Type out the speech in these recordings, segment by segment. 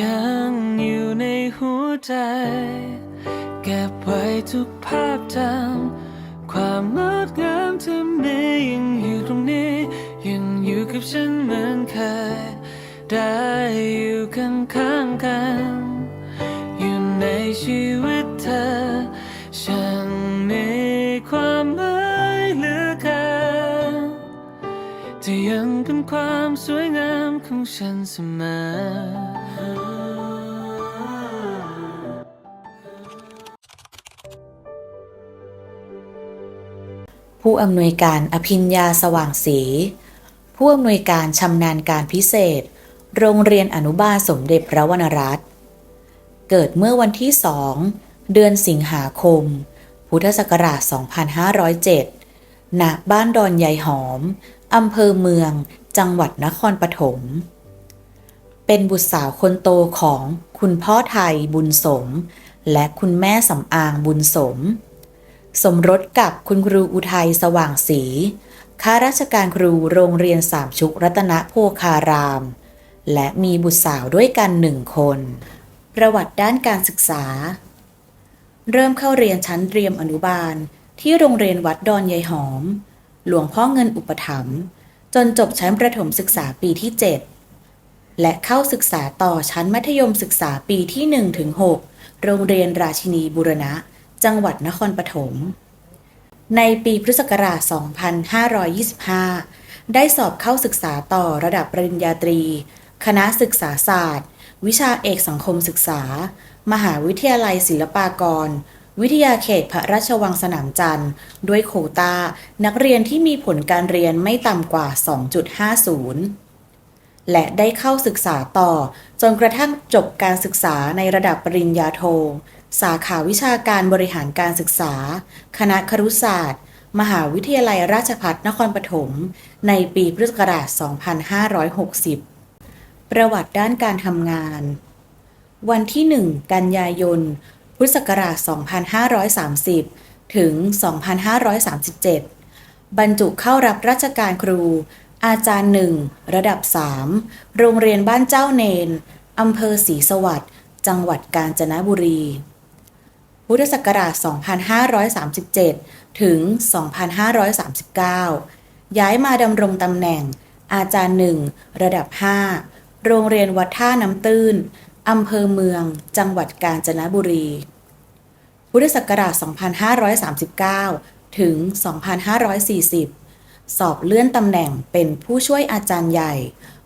ยังอยู่ในหัวใจ เก็บไว้ทุกภาพจำความงดงามที่มียังอยู่ตรงนี้ ยังอยู่กับฉันเหมือนเคย ได้อยู่ข้างๆกัน อยู่ในชีวิตเธอ ฉันมีความหมายเหลือเกินจะยังเป็นความสวยงามของฉันเสมอ ผู้อำนวยการอภิญญาสว่างศรีผู้อำนวยการชำนาญการพิเศษ โรงเรียนอนุบาลสมเด็จพระวรรณรัตน์เกิดเมื่อวันที่2เดือนสิงหาคม พุทธศักราช 2507 ณ บ้านดอนยายหอม อำเภอเมือง จังหวัดนครปฐม เป็นบุตรสาวคนโตของคุณพ่อไทยบุญสม และคุณแม่สำอางบุญสม สมรสกับคุณครูอุทัยสว่างศรีข้าราชการครูโรงเรียนสามชุกรัตนโภคาราม และมีบุตรสาวด้วยกันหนึ่งคน ประวัติด้านการศึกษา เริ่มเข้าเรียนชั้นเตรียมอนุบาลที่โรงเรียนวัดดอนยายหอม หลวงพ่อเงินอุปถัมภ์จนจบชั้นประถมศึกษาปีที่ 7 และเข้าศึกษาต่อชั้นมัธยมศึกษาปีที่1ถึง6โรงเรียนราชินีบุรณะ จังหวัดนครปฐม ในปีพุทธศักราช 2525 ได้สอบเข้าศึกษาต่อระดับปริญญาตรี คณะศึกษาศาสตร์ วิชาเอกสังคมศึกษา มหาวิทยาลัยศิลปากร วิทยาเขตพระราชวังสนามจันทร์ ด้วยโควตานักเรียนที่มีผลการเรียนไม่ต่ำกว่า 2.50 และได้เข้าศึกษาต่อ จนกระทั่งจบการศึกษาในระดับปริญญาโท สาขาวิชาการบริหารการศึกษา คณะครุศาสตร์ มหาวิทยาลัยราชภัฏนครปฐมในปีพุทธศักราช 2560 ประวัติด้านการทำงาน วันที่ 1 กันยายน พุทธศักราช 2530 ถึง 2537 บรรจุเข้ารับราชการครู อาจารย์หนึ่งระดับ 3 โรงเรียนบ้านเจ้าเนนอำเภอศรีสวัสดิ์จังหวัดกาญจนบุรี พุทธศักราช 2537 ถึง 2539 ย้ายมาดำรงตำแหน่ง อาจารย์หนึ่งระดับ 5 โรงเรียนวัดท่าน้ำตื้นอำเภอเมือง จังหวัดกาญจนบุรี พุทธศักราช 2539 ถึง 2540 สอบเลื่อนตำแหน่งเป็นผู้ช่วยอาจารย์ใหญ่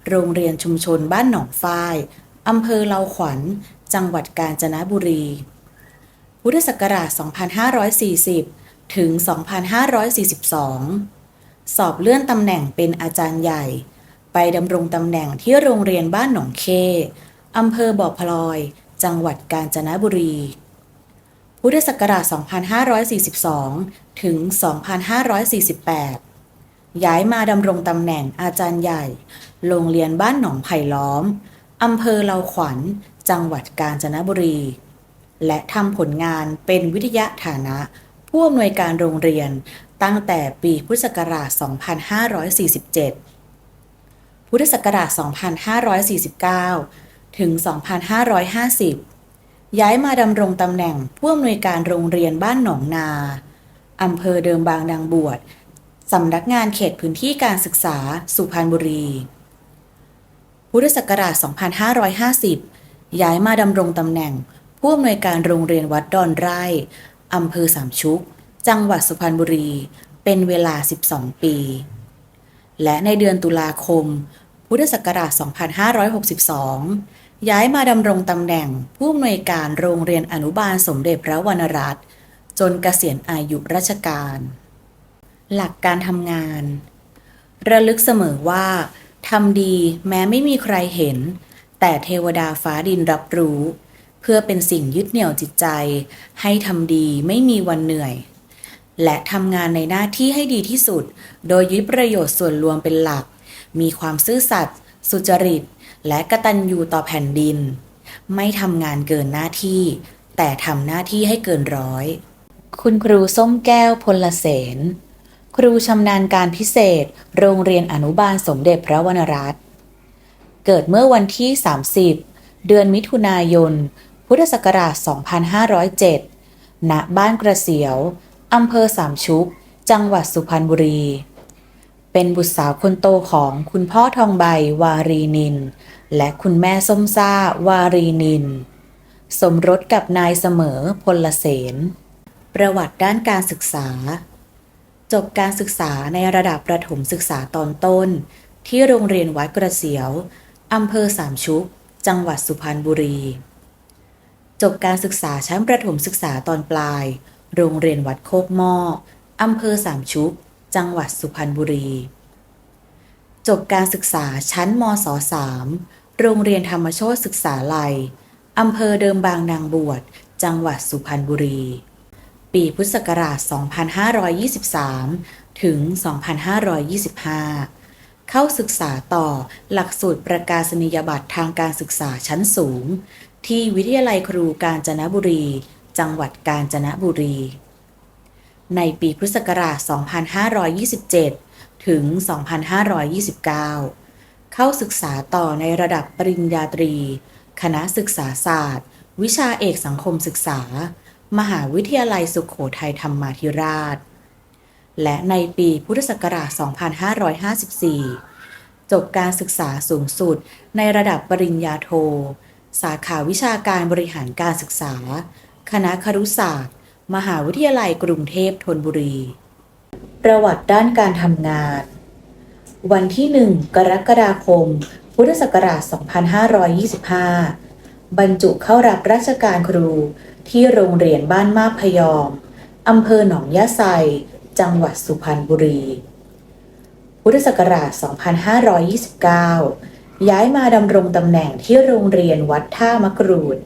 โรงเรียนชุมชนบ้านหนองฝ้ายอำเภอเลาขวัญ จังหวัดกาญจนบุรี พุทธศักราช 2540 ถึง 2542 สอบเลื่อนตำแหน่งเป็นอาจารย์ใหญ่ ไปดำรงตำแหน่งที่โรงเรียนบ้านหนองเคอำเภอบ่อพลอย จังหวัดกาญจนบุรี พุทธศักราช 2542 ถึง 2548 ย้ายมาดำรงตำแหน่งอาจารย์ใหญ่ โรงเรียนบ้านหนองไผ่ล้อมอำเภอเลาขวัญ จังหวัดกาญจนบุรี และทำผลงานเป็นวิทยาฐานะผู้อำนวยการโรงเรียนตั้งแต่ปีพุทธศักราช 2547 พุทธศักราช 2549 ถึง 2550 ย้ายมาดำรงตำแหน่งผู้อำนวยการโรงเรียนบ้านหนองนาอำเภอเดิมบางนางบวช สำนักงานเขตพื้นที่การศึกษา สุพรรณบุรี พุทธศักราช 2550 ย้ายมาดำรงตำแหน่ง ผู้อำนวยการโรงเรียนวัดดอนไร่อำเภอสามชุก จังหวัดสุพรรณบุรี เป็นเวลา 12 ปี และในเดือนตุลาคม พุทธศักราช 2562 ย้ายมาดำรงตำแหน่ง ผู้อำนวยการโรงเรียนอนุบาลสมเด็จพระวรรณรัตน์จนเกษียณอายุราชการ หลักการทำงาน ระลึกเสมอว่าทำดีแม้ไม่มีใครเห็น แต่เทวดาฟ้าดินรับรู้ เพื่อเป็นสิ่งยึดเหนี่ยวจิตใจ ให้ทำดีไม่มีวันเหนื่อย และทำงานในหน้าที่ให้ดีที่สุด โดยยึดประโยชน์ส่วนรวมเป็นหลัก มีความซื่อสัตย์สุจริต และกตัญญูต่อแผ่นดิน ไม่ทำงานเกินหน้าที่ แต่ทำหน้าที่ให้เกินร้อย คุณครูส้มแก้วพลเสน ครูชำนาญการพิเศษ โรงเรียนอนุบาลสมเด็จพระวรรณรัตน์ เกิดเมื่อวันที่ 30 เดือนมิถุนายน พุทธศักราช 2507 ณ บ้านกระเสียว อำเภอสามชุก จังหวัดสุพรรณบุรี เป็นบุตรสาวคนโตของคุณพ่อทองใบวารีนิน และคุณแม่ส้มซ่าวารีนิน สมรสกับนายเสมอพลเสน ประวัติด้านการศึกษา จบการศึกษาในระดับประถมศึกษาตอนต้น ที่โรงเรียนวัดกระเสียวอำเภอสามชุก จังหวัดสุพรรณบุรี จบการศึกษาชั้นประถมศึกษาตอนปลาย โรงเรียนวัดโคกหม้ออำเภอสามชุก จังหวัดสุพรรณบุรี จบการศึกษาชั้นมศ3โรงเรียนธรรมโชติศึกษาลัยอำเภอเดิมบางนางบวช จังหวัดสุพรรณบุรี ปีพุทธศักราช 2523 ถึง 2525 เข้าศึกษาต่อหลักสูตรประกาศนียบัตรทางการศึกษาชั้นสูง ที่วิทยาลัยครูกาญจนบุรี จังหวัดกาญจนบุรี ในปีพุทธศักราช 2527 ถึง 2529 เข้าศึกษาต่อในระดับปริญญาตรี คณะศึกษาศาสตร์ วิชาเอกสังคมศึกษา มหาวิทยาลัยสุขโขทัยธรรมาธิราช และในปีพุทธศักราช 2554 จบการศึกษาสูงสุดในระดับปริญญาโท สาขาวิชาการบริหารการศึกษา คณะครุศาสตร์ มหาวิทยาลัยกรุงเทพธนบุรี ประวัติด้านการทำงาน วันที่ 1 กรกฎาคม พุทธศักราช 2525 บรรจุเข้ารับราชการครูที่โรงเรียนบ้านมาพยอม อำเภอหนองยะไซ จังหวัดสุพรรณบุรี พุทธศักราช 2529 ย้ายมาดำรงตำแหน่งที่โรงเรียนวัดท่ามะกรูด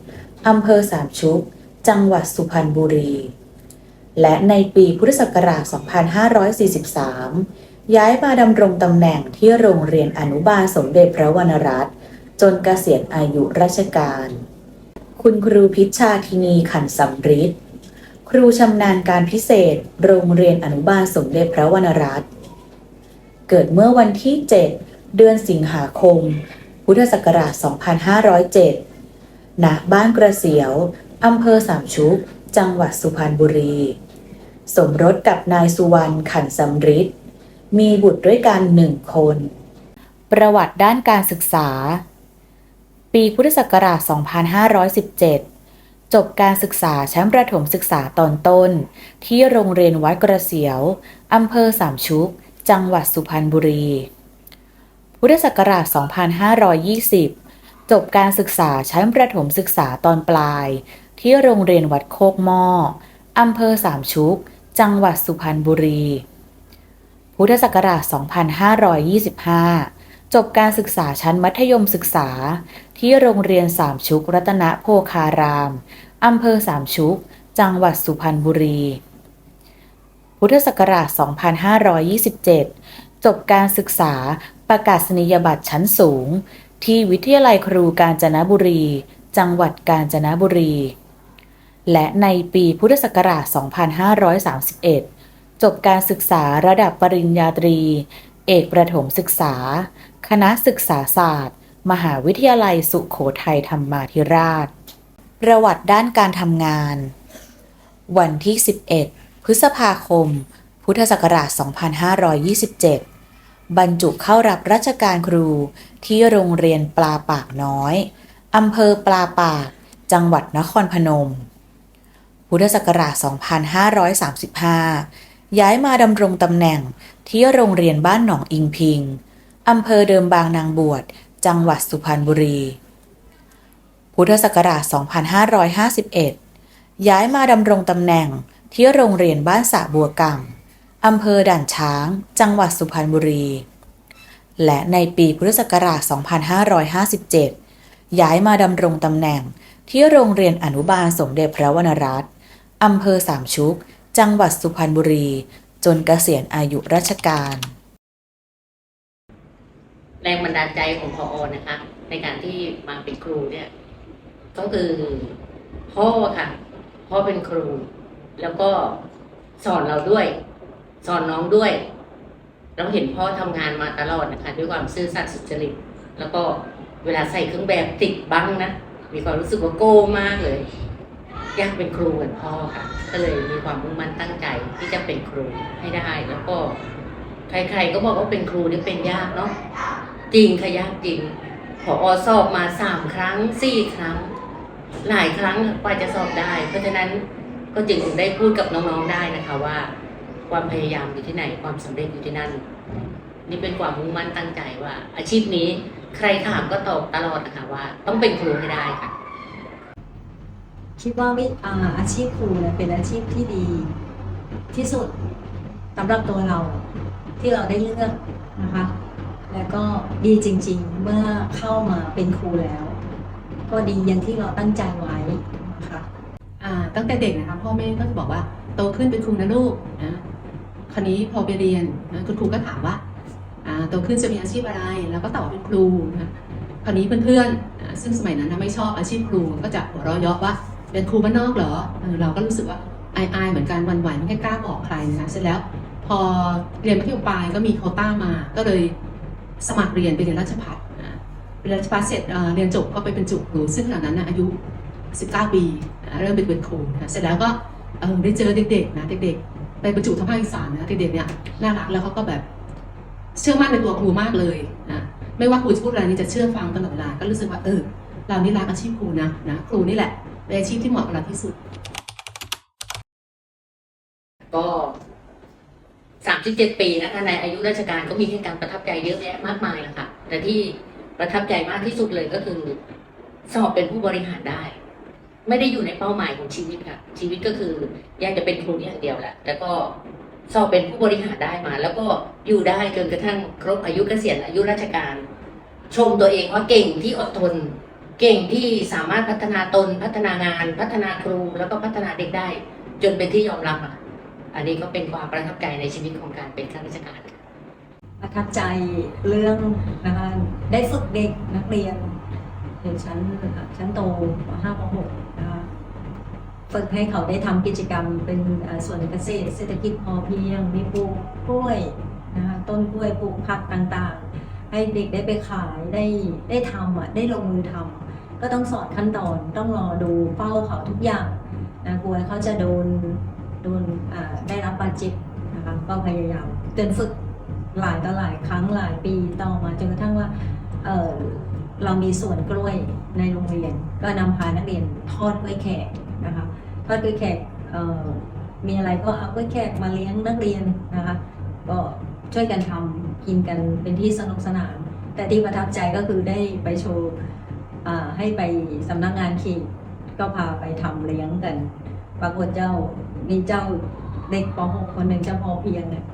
อำเภอสามชุก จังหวัดสุพรรณบุรี และในปีพุทธศักราช 2543 ย้ายมาดำรงตำแหน่งที่โรงเรียนอนุบาลสมเด็จพระวรรณรัตน์ จนเกษียณอายุราชการ คุณครูพิชชาธินีขันสำริดครูชำนาญการพิเศษ โรงเรียนอนุบาลสมเด็จพระวรรณรัตน์เกิดเมื่อวันที่ 7 เดือนสิงหาคม พุทธศักราช 2507 ณ บ้านกระเสียวอำเภอสามชุก จังหวัดสุพรรณบุรี สมรสกับนายสุวรรณขันสำริดมีบุตรด้วยกันหนึ่งคน ประวัติด้านการศึกษา ปีพุทธศักราช 2517 จบการศึกษาชั้นประถมศึกษาตอนต้น ที่โรงเรียนวัดกระเสียว อำเภอสามชุก จังหวัดสุพรรณบุรี พุทธศักราช 2520 จบการศึกษาชั้นประถมศึกษาตอนปลาย ที่โรงเรียนวัดโคกหม้ออำเภอสามชุก จังหวัดสุพรรณบุรี พุทธศักราช 2525 จบการศึกษาชั้นมัธยมศึกษา ที่โรงเรียนสามชุกรัตนโภคารามอำเภอสามชุก จังหวัดสุพรรณบุรี พุทธศักราช 2527 จบการศึกษาประกาศนียบัตรชั้นสูง ที่วิทยาลัยครูกาญจนบุรี จังหวัดกาญจนบุรี และในปีพุทธศักราช 2531 จบการศึกษาระดับปริญญาตรี เอกประถมศึกษา คณะศึกษาศาสตร์ มหาวิทยาลัยสุขโขทัยธรรมาธิราช ประวัติด้านการทำงาน วันที่ 11 พฤษภาคม พุทธศักราช 2527 บรรจุเข้ารับราชการครูที่โรงเรียนปลาปากน้อยอำเภอปลาปาก จังหวัดนครพนม พุทธศักราช 2535 ย้ายมาดำรงตำแหน่งที่โรงเรียนบ้านหนองอิงพิง อำเภอเดิมบางนางบวช จังหวัดสุพรรณบุรี พุทธศักราช 2551 ย้ายมาดำรงตำแหน่งที่โรงเรียนบ้านสะบัวกำอำเภอด่านช้าง จังหวัดสุพรรณบุรี และในปีพุทธศักราช 2557 ย้ายมาดำรงตำแหน่งที่โรงเรียนอนุบาลสมเด็จพระวรรณรัตน์อำเภอสามชุก จังหวัดสุพรรณบุรี จนเกษียณอายุราชการ แรงบันดาลใจของพออนะคะ ในการที่มาเป็นครูเนี่ย ก็คือพ่อค่ะพ่อเป็นครู แล้วก็สอนเราด้วย สอนน้องด้วย เราเห็นพ่อทำงานมาตลอดนะคะ ด้วยความซื่อสัตย์สุจริตแล้วก็เวลาใส่เครื่องแบบติดบ้างนะมีความรู้สึกว่าโกงมากเลย อยากเป็นครูเหมือนพ่อค่ะ ก็เลยมีความมุ่งมั่นตั้งใจที่จะเป็นครูให้ได้แล้วก็ใครๆก็บอกว่าเป็นครูนี่เป็นยากเนาะ จริงค่ะยากจริงพอสอบมาสามครั้งสี่ครั้ง หลายครั้งกว่าจะสอบได้ เพราะฉะนั้นก็จึงได้พูดกับน้องๆได้นะคะว่า ความพยายามอยู่ที่ไหนความสำเร็จอยู่ที่นั่น นี่เป็นความมุ่งมั่นตั้งใจว่า อาชีพนี้ใครถามก็ตอบตลอดนะคะว่า ต้องเป็นครูให้ได้ค่ะ คิดว่าวิอาอาชีพครูเนี่ยเป็นอาชีพที่ดี ที่สุดสำหรับตัวเราที่เราได้เลือกนะคะ แล้วก็ดีจริง ๆ เมื่อเข้ามาเป็นครูแล้ว ก็ดีอย่างที่เราตั้งใจไว้นะคะอ่าตั้งแต่เด็กนะคะพ่อแม่ก็จะบอกว่าโตขึ้นเป็นครูนะลูกนะคราวนี้พอไปเรียนนะคุณครูก็ถามว่าอ่าโตขึ้นจะมีอาชีพอะไร แล้วก็ตอบว่าเป็นครูนะคราวนี้เพื่อนๆซึ่งสมัยนั้นไม่ชอบอาชีพครูก็จะหัวเราะเยาะว่าเป็นครูบ้านนอกเหรอเราก็รู้สึกว่าอายๆเหมือนกันหวันไหวไม่กล้าบอกใครนะคะเสร็จแล้วพอเรียนมัธยมปลายก็มีโคต้ามาก็เลย สมัครเรียนไปเรียนราชภัฏนะเรียนราชภัฏเสร็จเรียนจบก็ไปเป็นจุครูซึ่งขณะนั้นอายุ 19 ปีอ่าเริ่มเป็นเป็นครูนะเสร็จแล้วก็ได้เจอเด็กๆนะเด็กๆ ไปบรรจุทางภาคอีสานนะเด็กๆเนี่ยน่ารักแล้วเขาก็แบบเชื่อมั่นในตัวครูมากเลยนะไม่ว่าครูจะพูดอะไรนี่จะเชื่อฟังตลอดเวลาก็รู้สึกว่าเออเรานี่รักอาชีพครูนะนะครูนี่แหละเป็นอาชีพที่เหมาะกับเราที่สุด ก็ สามสิบเจ็ดปีนะคะในอายุราชการก็มีเหตุการณ์ประทับใจเยอะแยะมากมายแล้วค่ะ แต่ที่ประทับใจมากที่สุดเลยก็คือสอบเป็นผู้บริหารได้ ไม่ได้อยู่ในเป้าหมายของชีวิตค่ะ ชีวิตก็คืออยากจะเป็นครูอย่างเดียวแหละแล้วก็สอบเป็นผู้บริหารได้มา แล้วก็อยู่ได้จนกระทั่งครบอายุเกษียณอายุราชการ ชมตัวเองว่าเก่งที่อดทน เก่งที่สามารถพัฒนาตน พัฒนางาน พัฒนาครูแล้วก็พัฒนาเด็กได้ จนเป็นที่ยอมรับอะ อันนี้ก็เป็นความประทับใจในชีวิตของการเป็นข้าราชการประทับใจเรื่องนะคะได้ฝึกเด็กนักเรียนในชั้นชั้นโตป .5 ป .6 นะคะฝึกให้เขาได้ทำกิจกรรมเป็นส่วนเกษตรเศรษฐกิจพอเพียงมีปลูกกล้วยนะคะต้นกล้วยปลูกผักต่างๆ ให้เด็กได้ไปขายได้ได้ทำอะได้ลงมือทำก็ต้องสอนขั้นตอนต้องรอดูเฝ้าเขาทุกอย่างนะกลัวเขาจะโดน โดนได้รับบาดเจ็บนะคะก็พยายามเตือนฝึกหลายต่อหลายครั้งหลายปีต่อมาจนกระทั่งว่าเออเรามีสวนกล้วยในโรงเรียน ก็นำพานักเรียนทอดกล้วยแขกนะคะทอดกล้วยแขกมีอะไรก็เอากล้วยแขกมาเลี้ยงนักเรียนนะคะก็ช่วยกันทำกินกันเป็นที่สนุกสนาน แต่ที่ประทับใจก็คือได้ไปโชว์ให้ไปสำนักงานเขตก็พาไปทำเลี้ยงกัน ปรากฏเจ้ามีเจ้าเด็กป .6 คนหนึ่งเจ้าพอเพียงเนี่ย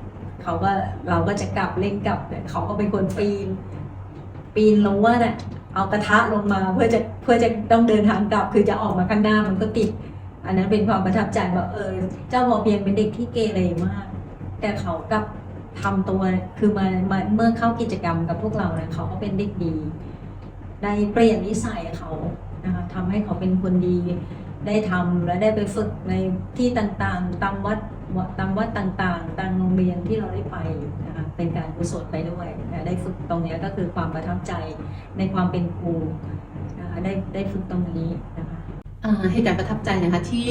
เขาก็เราก็จะกลับเล่นกลับเนี่ยเขาก็เป็นคนปีน ปีนรั้วน่ะเอากระทะลงมาเพื่อจะเพื่อจะต้องเดินทางกลับ คือจะออกมาข้างหน้ามันก็ติด อันนั้นเป็นความประทับใจว่าเออ เจ้าพอเพียงเป็นเด็กที่เกเรมาก แต่เขากลับทำตัวคือมามาเมื่อเข้ากิจกรรมกับพวกเราเนี่ยเขาก็เป็นเด็กดี ได้เปลี่ยนนิสัยเขานะคะทำให้เขาเป็นคนดี ได้ทำและได้ไปฝึกในที่ต่างๆ ตามวัดตามวัดต่างๆ ตามโรงเรียนที่เราได้ไปนะคะเป็นการกุศลไปด้วยนะได้ฝึกตรงนี้ก็คือความประทับใจในความเป็นครูนะคะได้ได้ฝึกตรงนี้นะคะอ่าเหตุการณ์ประทับใจนะคะที่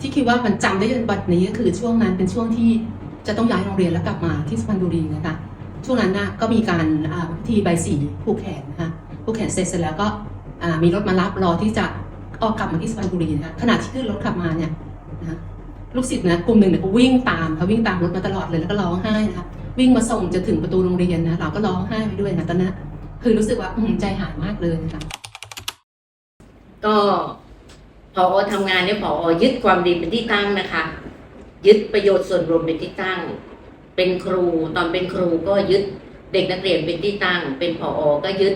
ที่คิดว่ามันจำได้จนบัดนี้ก็คือช่วงนั้นเป็นช่วงที่จะต้องย้ายโรงเรียนแล้วกลับมาที่สุพรรณบุรีนะคะช่วงนั้นน่ะก็มีการอ่าพิธีใบสีผูกแขนนะคะผูกแขนเสร็จเสร็จแล้วก็อ่ามีรถมารับรอที่จะ ออกกลับมาที่สุพรรณบุรีนะคะขณะที่ขึ้นรถกลับมาเนี่ยนะลูกศิษย์นะกลุ่มหนึ่งเนี่ยก็วิ่งตามเขาวิ่งตามรถมาตลอดเลยแล้วก็ร้องไห้นะคะวิ่งมาส่งจะถึงประตูโรงเรียนนะเราก็ร้องไห้ไปด้วยนะตอนนั้นคือรู้สึกว่าใจหายมากเลยนะคะก็พอทำงานเนี่ยพอยึดความดีเป็นที่ตั้งนะคะ ยึดประโยชน์ส่วนรวมเป็นที่ตั้ง เป็นครูตอนเป็นครูก็ยึดเด็กนักเรียนเป็นที่ตั้ง เป็นผอก็ยึด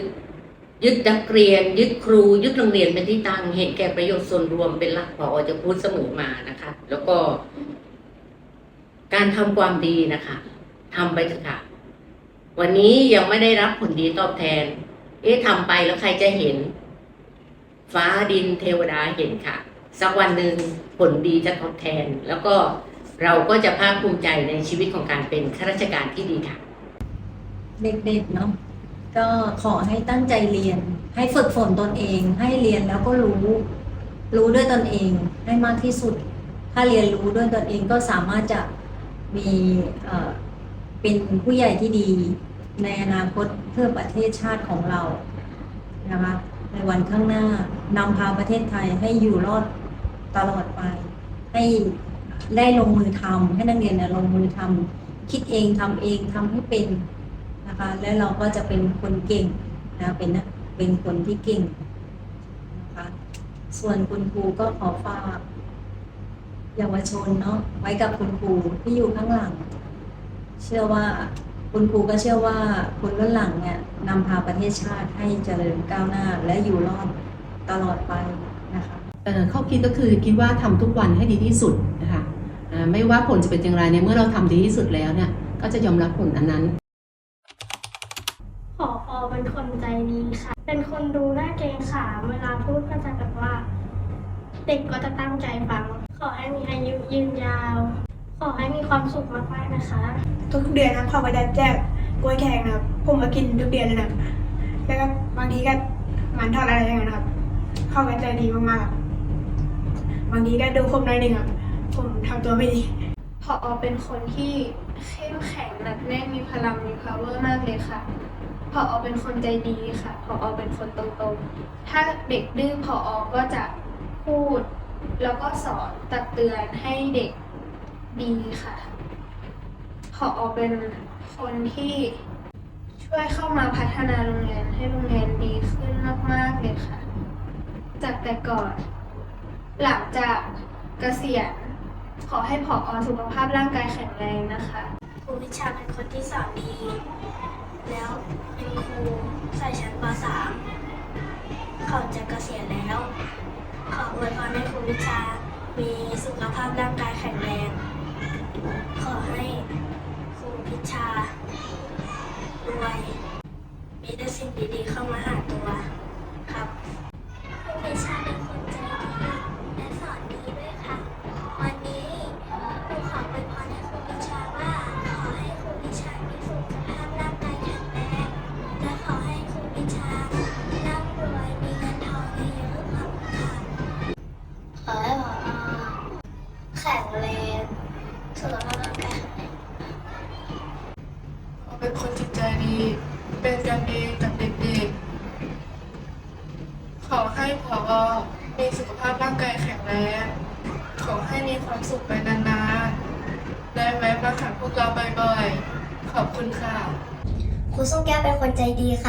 ยึดนักเรียน ยึดครู ยึดโรงเรียนเป็นที่ตั้งเห็นแก่ประโยชน์ส่วนรวมเป็นหลักผอจะพูดเสมอมานะคะ แล้วก็ การทำความดีนะคะทำไปเถอะค่ะ วันนี้ยังไม่ได้รับผลดีตอบแทน เอ๊ะทำไปแล้วใครจะเห็น ฟ้าดินเทวดาเห็นค่ะ สักวันหนึ่งผลดีจะตอบแทน แล้วก็เราก็จะภาคภูมิใจในชีวิตของการเป็นข้าราชการที่ดีค่ะ เด็กๆเนาะ ก็ขอให้ตั้งใจเรียน ให้ฝึกฝนตนเอง ให้เรียนแล้วก็รู้ รู้ด้วยตนเองให้มากที่สุด ถ้าเรียนรู้ด้วยตนเองก็สามารถจะมีเป็นผู้ใหญ่ที่ดีในอนาคตเพื่อประเทศชาติของเรานะคะในวันข้างหน้านำพาประเทศไทยให้อยู่รอดตลอดไป ให้ได้ลงมือทำให้นักเรียนเนี่ยลงมือทำคิดเองทำเองทำให้เป็น นะคะ และเราก็จะเป็นคนเก่งนะเป็นนะเป็นคนที่เก่งนะคะส่วนคุณครูก็ขอฝากเยาวชนเนาะไว้กับคุณครูที่อยู่ข้างหลัง เชื่อว่าคุณครูก็เชื่อว่าคนรุ่นหลังเนี่ยนำพาประเทศชาติให้เจริญก้าวหน้าและอยู่รอดตลอดไปนะคะเข้อคิดก็คือคิดว่าทำทุกวันให้ดีที่สุดนะคะไม่ว่าผลจะเป็นอย่างไรเนี่ยเมื่อเราทำดีที่สุดแล้วเนี่ยก็จะยอมรับผลอันนั้น เป็นคนใจดีค่ะ เป็นคนดูหน้าเกรงขามเวลาพูดก็จะแบบว่า เด็กก็จะตั้งใจฟัง ขอให้มีอายุยืนยาว ขอให้มีความสุขมากๆนะคะ ทุกเดือนนะครับเขาก็จะแจกกล้วยแขกนะครับผมมากินทุกเดือนเลยนะครับแล้วก็บางทีก็มันทอดอะไรอย่างเงี้ยนะครับ เขาก็ใจดีมากๆครับบางทีก็ดูผมหน่อยหนึ่งครับผมทำตัวไม่ดีพออเป็นคนที่เข้มแข็งหนักแน่นมีพลังมี power มากเลยค่ะ พออเป็นคนใจดีค่ะ พออเป็นคนตรงๆ ถ้าเด็กดื้อพออก็จะพูด แล้วก็สอนตักเตือนให้เด็กดีค่ะ พออเป็นคนที่ช่วยเข้ามาพัฒนาโรงเรียนให้โรงเรียนดีขึ้นมากๆเลยค่ะ จากแต่ก่อน หลังจากเกษียณขอให้ผออสุขภาพร่างกายแข็งแรงนะคะครูวิชาเป็นคนที่สอนดี แล้วเป็นครูใส่ชั้นป .3 เขาจะเกษียณแล้ว ขออวยพรให้ครูวิชา มีสุขภาพร่างกายแข็งแรง ขอให้ครูพิชารวยมีแต่สิ่งดีๆเข้ามาหาตัวครับ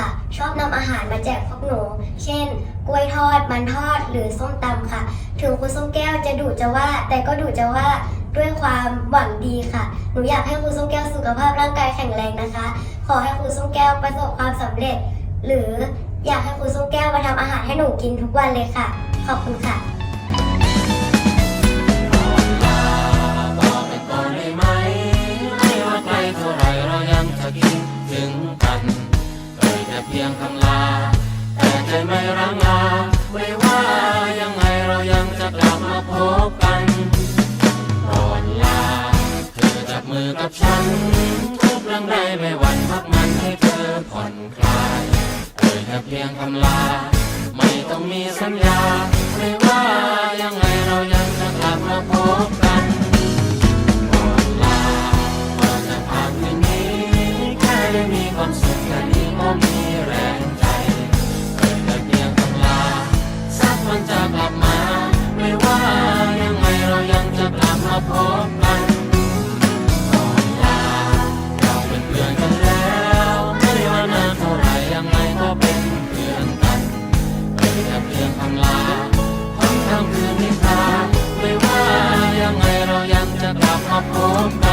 ค่ะ ชอบนำอาหารมาแจกพวกหนู เช่น กล้วยทอด มันทอด หรือส้มตำค่ะ ถึงครูส้มแก้วจะดุจะว่า แต่ก็ดุจะว่าด้วยความหวังดีค่ะ หนูอยากให้ครูส้มแก้วสุขภาพร่างกายแข็งแรงนะคะ ขอให้ครูส้มแก้วประสบความสำเร็จ หรืออยากให้ครูส้มแก้วมาทำอาหารให้หนูกินทุกวันเลยค่ะ ขอบคุณค่ะกไปก่อนไหมไม่ว่าไกลเท่าไรเรายังจะคิดถึงกัน แต่เพียงคำลา แต่ใจไม่รังลาไม่ว่ายังไงเรายังจะกลับมาพบกันก่อนลา เธอจับมือกับฉัน ทุกเรื่องใดไม่หวั่นพักมันให้เธอผ่อนคลายเอ่ยแค่เพียงคำลา ไม่ต้องมีสัญญา ไม่ว่ายังไงเรายังจะกลับมาพบกันก่อนลาก่อนจะผ่านคืนนี้แค่ได้มีความสุขแค่นี้ก็มี มันจะกลับมา ไม่ว่ายังไงเรายังจะกลับมาพบกันตอนลาเราเป็นเพื่อนกันแล้ว ไม่ว่านานเท่าไหร่ยังไงก็เป็นเพื่อนกันเป็นแค่เพียงคำลาทั้งค่ำคืนนิทราไม่ว่ายังไงเรายังจะกลับมาพบกัน